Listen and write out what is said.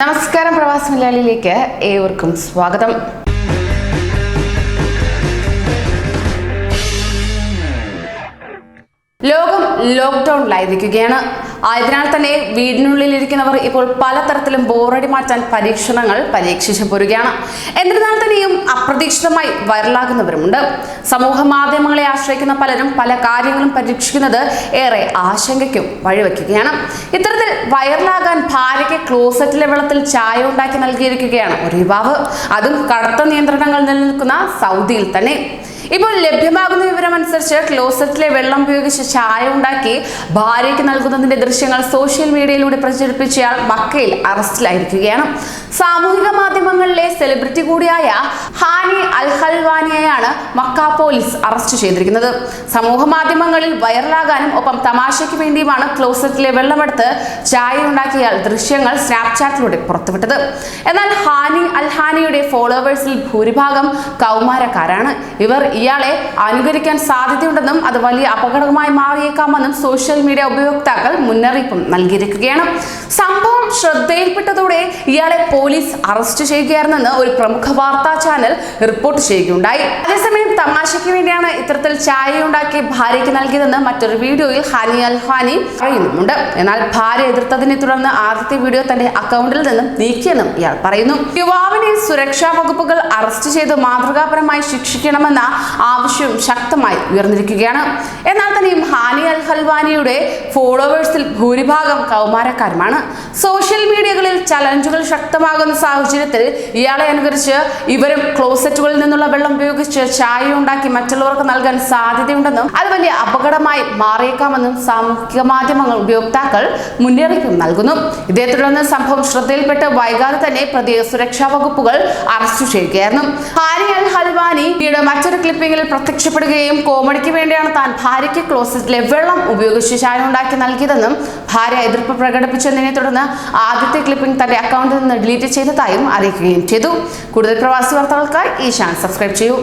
നമസ്കാരം പ്രവാസി മലയാളിയിലേക്ക് ഏവർക്കും സ്വാഗതം. ലോകം ലോക്ക്ഡൌണിലായിരിക്കുകയാണ് ആയതിനാൽ തന്നെ വീടിനുള്ളിലിരിക്കുന്നവർ ഇപ്പോൾ പലതരത്തിലും ബോറടി മാറ്റാൻ പരീക്ഷണങ്ങൾ പരീക്ഷിച്ചു പോരുകയാണ്. എന്നിരുന്നാൽ തന്നെയും അപ്രതീക്ഷിതമായി വൈറലാകുന്നവരുമുണ്ട്. സമൂഹ മാധ്യമങ്ങളെ ആശ്രയിക്കുന്ന പലരും പല കാര്യങ്ങളും പരീക്ഷിക്കുന്നത് ഏറെ ആശങ്കയ്ക്കും വഴിവെക്കുകയാണ്. ഇത്തരത്തിൽ വൈറലാകാൻ ഭാര്യയ്ക്ക് ക്ലോസറ്റിലെ വെള്ളത്തിൽ ചായ ഉണ്ടാക്കി നൽകിയിരിക്കുകയാണ് ഒരു യുവാവ്. അതും കടുത്ത നിയന്ത്രണങ്ങൾ നിലനിൽക്കുന്ന സൗദിയിൽ തന്നെ. ഇപ്പോൾ ലഭ്യമാകുന്ന വിവരം അനുസരിച്ച് ക്ലോസറ്റിലെ വെള്ളം ഉപയോഗിച്ച് ചായ ഉണ്ടാക്കി ഭാര്യയ്ക്ക് നൽകുന്നതിന്റെ ദൃശ്യങ്ങൾ സോഷ്യൽ മീഡിയയിലൂടെ പ്രചരിപ്പിച്ചയാൾ മക്കയിൽ അറസ്റ്റിലായിരിക്കുകയാണ്. സാമൂഹിക മാധ്യമങ്ങളിലെ സെലിബ്രിറ്റി കൂടിയായ ഹാനി അൽ ഹൽവാനിയെയാണ് മക്ക പോലീസ് അറസ്റ്റ് ചെയ്തിരിക്കുന്നത്. സമൂഹ മാധ്യമങ്ങളിൽ വൈറലാകാനും ഒപ്പം തമാശയ്ക്ക് വേണ്ടിയുമാണ് ക്ലോസറ്റിലെ വെള്ളമെടുത്ത് ചായ ഉണ്ടാക്കിയാൽ ദൃശ്യങ്ങൾ സ്നാപ്ചാറ്റിലൂടെ പുറത്തുവിട്ടത്. എന്നാൽ ഹാനി അൽഹാനിയുടെ ഫോളോവേഴ്സിൽ ഭൂരിഭാഗം കൗമാരക്കാരാണ്. ഇവർ ഇയാളെ അനുകരിക്കാൻ സാധ്യതയുണ്ടെന്നും അത് വലിയ അപകടമായി മാറിയേക്കാമെന്നും സോഷ്യൽ മീഡിയ ഉപയോക്താക്കൾ മുന്നറിയിപ്പും നൽകിയിരിക്കുകയാണ്. സംഭവം ശ്രദ്ധയിൽപ്പെട്ടതോടെ ഇയാളെ പോലീസ് അറസ്റ്റ് ചെയ്യുകയായിരുന്നെന്ന് ഒരു പ്രമുഖ വാർത്താ ചാനൽ റിപ്പോർട്ട് ചെയ്യുകയുണ്ടായി. അതേസമയം തമാശയ്ക്ക് വേണ്ടിയാണ് ഇത്തരത്തിൽ ചായ ഉണ്ടാക്കി ഭാര്യയ്ക്ക് നൽകിയതെന്ന് മറ്റൊരു വീഡിയോയിൽ ഹാനി അൽ ഹാനി പറയുന്നുമുണ്ട്. എന്നാൽ ഭാര്യ എതിർത്തതിനെ തുടർന്ന് ആദ്യത്തെ വീഡിയോ തന്റെ അക്കൗണ്ടിൽ നിന്നും നീക്കിയെന്നും ഇയാൾ പറയുന്നു. യുവാവിനെ സുരക്ഷാ വകുപ്പുകൾ അറസ്റ്റ് ചെയ്ത് മാതൃകാപരമായി ശിക്ഷിക്കണമെന്ന ആവശ്യവും ശക്തമായി ഉയർന്നിരിക്കുകയാണ്. എന്നാൽ തന്നെയും ഹാനി അൽ ഹൽവാനിയുടെ ഫോളോവേഴ്സിൽ ഭൂരിഭാഗം കൗമാരക്കാരുമാണ്. സോഷ്യൽ മീഡിയകളിൽ ചലഞ്ചുകൾ ശക്തമാകുന്ന സാഹചര്യത്തിൽ ഇയാളെ അനുകരിച്ച് ഇവരും ക്ലോസറ്റുകളിൽ നിന്നുള്ള വെള്ളം ഉപയോഗിച്ച് ചായ ഉണ്ടാക്കി മറ്റുള്ളവർക്ക് നൽകാൻ സാധ്യതയുണ്ടെന്നും അത് വലിയ അപകടമായി മാറിയേക്കാമെന്നും സാമൂഹിക മാധ്യമങ്ങൾ ഉപയോക്താക്കൾ മുന്നറിയിപ്പ് നൽകുന്നു. ഇതേ തുടർന്ന് സംഭവം ശ്രദ്ധയിൽപ്പെട്ട് വൈകാതെ തന്നെ പ്രതിയെ സുരക്ഷാ വകുപ്പുകൾ അറസ്റ്റ് ചെയ്യുകയായിരുന്നു. ഹാനി അൽ ഹൽവാനി മറ്റൊരു മറ്റൊരു ക്ലിപ്പിംഗിൽ പ്രത്യക്ഷപ്പെടുകയും കോമഡിക്ക് വേണ്ടിയാണ് താൻ ഭാര്യയ്ക്ക് ക്ലോസറ്റിലെ വെള്ളം ഉപയോഗിച്ച് ചായ ഉണ്ടാക്കി നൽകിയതെന്നും ഭാര്യ എതിർപ്പ് പ്രകടിപ്പിച്ചതിനെ തുടർന്ന് ആദ്യത്തെ ക്ലിപ്പിംഗ് തന്റെ അക്കൗണ്ടിൽ നിന്ന് ഡിലീറ്റ് ചെയ്തതായും അറിയിക്കുകയും ചെയ്തു. കൂടുതൽ പ്രവാസി വാർത്തകൾക്കായി ഈ ചാനൽ സബ്സ്ക്രൈബ് ചെയ്യൂ.